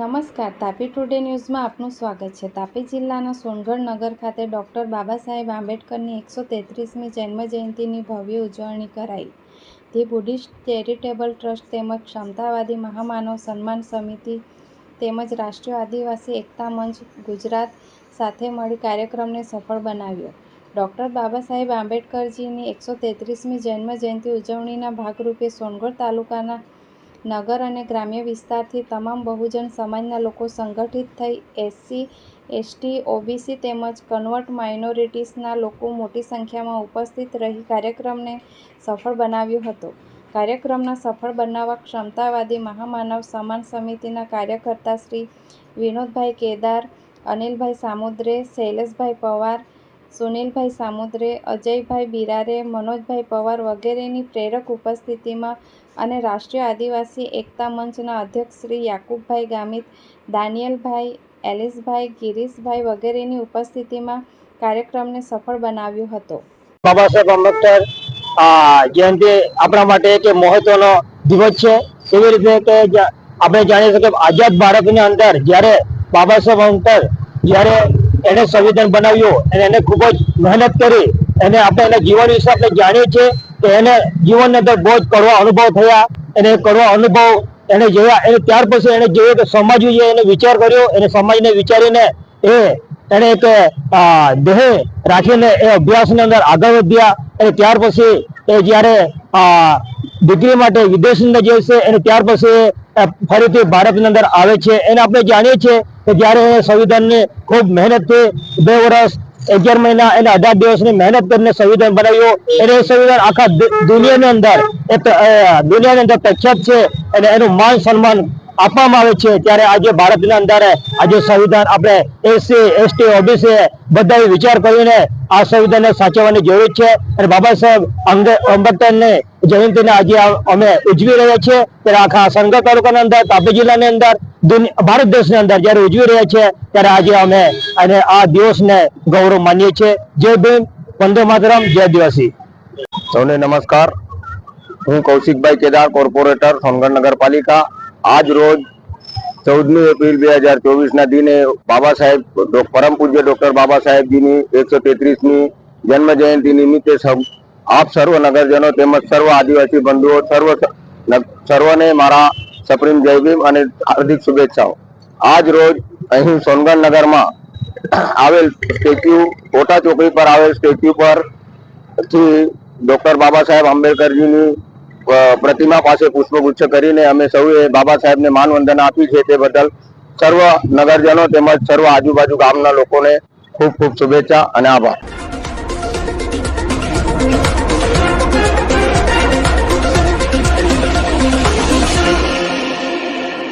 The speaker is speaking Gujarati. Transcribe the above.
નમસ્કાર, તાપી ટુડે ન્યૂઝમાં આપનું સ્વાગત છે. તાપી જિલ્લાના સોનગઢ નગર ખાતે ડૉક્ટર બાબા સાહેબ આંબેડકરની એકસો તેત્રીસમી જન્મજયંતિની ભવ્ય ઉજવણી કરાઈ. ધી બુદ્ધિસ્ટ ચેરિટેબલ ટ્રસ્ટ તેમજ ક્ષમતાવાદી મહામાનવ સન્માન સમિતિ તેમજ રાષ્ટ્રીય આદિવાસી એકતા મંચ ગુજરાત સાથે મળી કાર્યક્રમને સફળ બનાવ્યો. ડૉક્ટર બાબા સાહેબ આંબેડકરજીની એકસો તેત્રીસમી જન્મજયંતિ ઉજવણીના ભાગરૂપે સોનગઢ તાલુકાના નગર અને ગ્રામ્ય વિસ્તારથી તમામ બહુજન સમાજના લોકો સંગઠિત થઈ એસસી, એસટી, ઓબીસી તેમજ કન્વર્ટ માઇનોરિટીસના લોકો મોટી સંખ્યામાં ઉપસ્થિત રહી કાર્યક્રમને સફળ બનાવ્યો હતો. કાર્યક્રમના સફળ બનાવવા ક્ષમતાવાદી મહામાનવ સમાન સમિતિના કાર્યકર્તા શ્રી વિનોદભાઈ કેદાર, અનિલભાઈ સામુદ્રે, શૈલેષભાઈ પવાર સુનિલભાઈ સામુદ્રે, અજયભાઈ બિરારે, મનોજભાઈ પવાર વગેરેની પ્રેરક ઉપસ્થિતિમાં અને રાષ્ટ્રીય આદિવાસી એકતા મંચના અધ્યક્ષ શ્રી યાકુબભાઈ ગામિત, દાનિયલભાઈ, એલિસભાઈ, ગિરીશભાઈ વગેરેની ઉપસ્થિતિમાં કાર્યક્રમને સફળ બનાવ્યો હતો. બાબા સાહેબ આંબેડકર જયંતિ આપણા માટે એક મહત્વનો દિવસ છે. એવી રીતે કે આપણે જાણીએ છીએ કે આઝાદ ભારતની અંદર જ્યારે બાબા સાહેબ આંબેડકર જ્યારે એને સંવિધાન બનાવ્યું અને એને ખૂબ જ મહેનત કરી એને આપણે એના જીવન વિશે આપણે જાણીએ છીએ કે એને જીવનની અંદર બહુ જ કડવા અનુભવ થયા એને કડવા અનુભવ એને જોયા એને ત્યાર પછી એને જોયું કે સમાજ વિશે એને વિચાર કર્યો એને સમાજને વિચારીને એ એને એક દેહ રાખીને એ અભ્યાસની અંદર આગળ વધ્યા અને ત્યાર પછી એ જ્યારે ડિગ્રી માટે વિદેશની અંદર જાય છે અને ત્યાર પછી ફરીથી ભારતની અંદર આવે છે. એને આપણે જાણીએ છીએ કે જ્યારે સંવિધાનની ખૂબ મહેનતથી બે વર્ષ, અગિયાર મહિના અને અઢાર દિવસની મહેનત કરીને સંવિધાન બનાવ્યું. અને સંવિધાન આખા દુનિયાની અંદર દુનિયાની અંદર પ્રખ્યાત છે અને એનું માન સન્માન આપવામાં આવે છે. ત્યારે આજે ભારતના અંદર આજે સંવિધાન આપણે એસસી, એસટી, ઓબીસી બધાએ વિચાર કરીને આ સંવિધાનને સાચવવાની જરૂર છે. અને બાબા સાહેબ આંબે- આંબેડકરની જયંતિને આજે અમે ઉજવી રહ્યા છીએ. ત્યારે આખા સંગત તાલુકાના અંદર, તાપી જિલ્લાની અંદર દુનિયા ભારત દેશની અંદર જ્યારે ઉજવી રહ્યા છીએ ત્યારે આજે અમે અને આ દિવસને ગૌરવ માનીએ છીએ. જય ભીમ, વંદે માતરમ, જય આદિવાસી. સૌને નમસ્કાર. હું કૌશિકભાઈ કેદાર, કોર્પોરેટર, સોનગઢ નગરપાલિકા. આજ રોજ ચૌદમી એપ્રિલ બે હજાર ચોવીસના દિને બાબા સાહેબ પરમ પૂજ્ય ડોક્ટર બાબા સાહેબજીની એકસો તેત્રીસમી જન્મ જયંતિ નિમિત્તે આપ સર્વ નગરજનો તેમજ સર્વ આદિવાસી બંધુઓ, સર્વ સર્વને મારા સપ્રીમ જય ભીમ અને હાર્દિક શુભેચ્છાઓ. આજ રોજ અહીં સોનગઢ નગરમાં આવેલ સ્ટેચ્યુ કોટા ચોકડી પર આવેલ સ્ટેચ્યુ પરથી ડોક્ટર બાબા સાહેબ આંબેડકરજીની પ્રતિમા પાસે પુષ્પગુચ્છ કરીને અમે સૌએ બાબા સાહેબને માન વંદના આપી છે તે બદલ સર્વ નગરજનો તેમજ સર્વ આજુબાજુ ગામના લોકોને ખૂબ ખૂબ શુભેચ્છા અને આભાર.